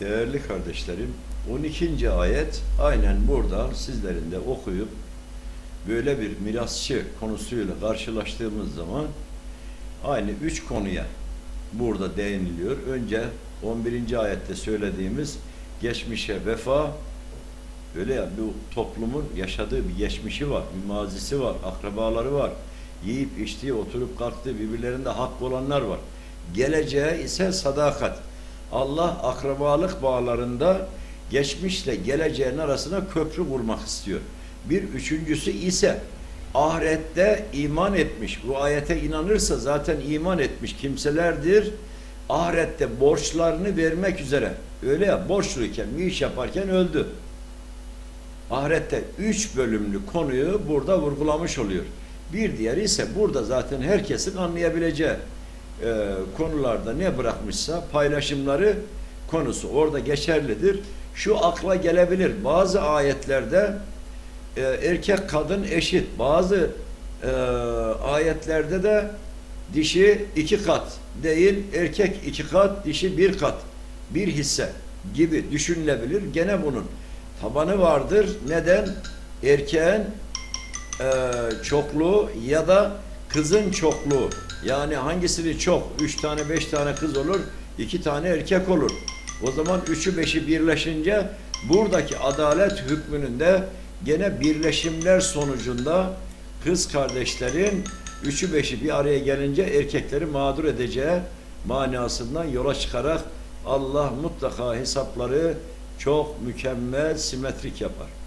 Değerli kardeşlerim, 12. ayet aynen burada sizlerin de okuyup böyle bir mirasçı konusuyla karşılaştığımız zaman aynı üç konuya burada değiniliyor. Önce 11. ayette söylediğimiz geçmişe vefa, öyle ya bu toplumun yaşadığı bir geçmişi var, bir mazisi var, akrabaları var. Yiyip içtiği, oturup kalktığı, birbirlerinde hak olanlar var. Geleceğe ise sadakat. Allah akrabalık bağlarında geçmişle geleceğin arasına köprü kurmak istiyor. Bir üçüncüsü ise ahirette iman etmiş. Bu ayete inanırsa zaten iman etmiş kimselerdir. Ahirette borçlarını vermek üzere. Öyle ya borçluyken bir iş yaparken öldü. Ahirette üç bölümlü konuyu burada vurgulamış oluyor. Bir diğeri ise burada zaten herkesin anlayabileceği e, konularda ne bırakmışsa paylaşımları konusu orada geçerlidir. Şu akla gelebilir. Bazı ayetlerde e, erkek kadın eşit. Bazı e, ayetlerde de dişi iki kat değil, erkek iki kat, dişi bir kat, bir hisse gibi düşünülebilir. Gene bunun tabanı vardır. Neden? Erkeğin e, çokluğu ya da kızın çokluğu. Yani hangisini çok? Üç tane, beş tane kız olur, iki tane erkek olur. O zaman üçü beşi birleşince buradaki adalet hükmünün de gene birleşimler sonucunda kız kardeşlerin üçü beşi bir araya gelince erkekleri mağdur edeceği manasından yola çıkarak Allah mutlaka hesapları çok mükemmel, simetrik yapar.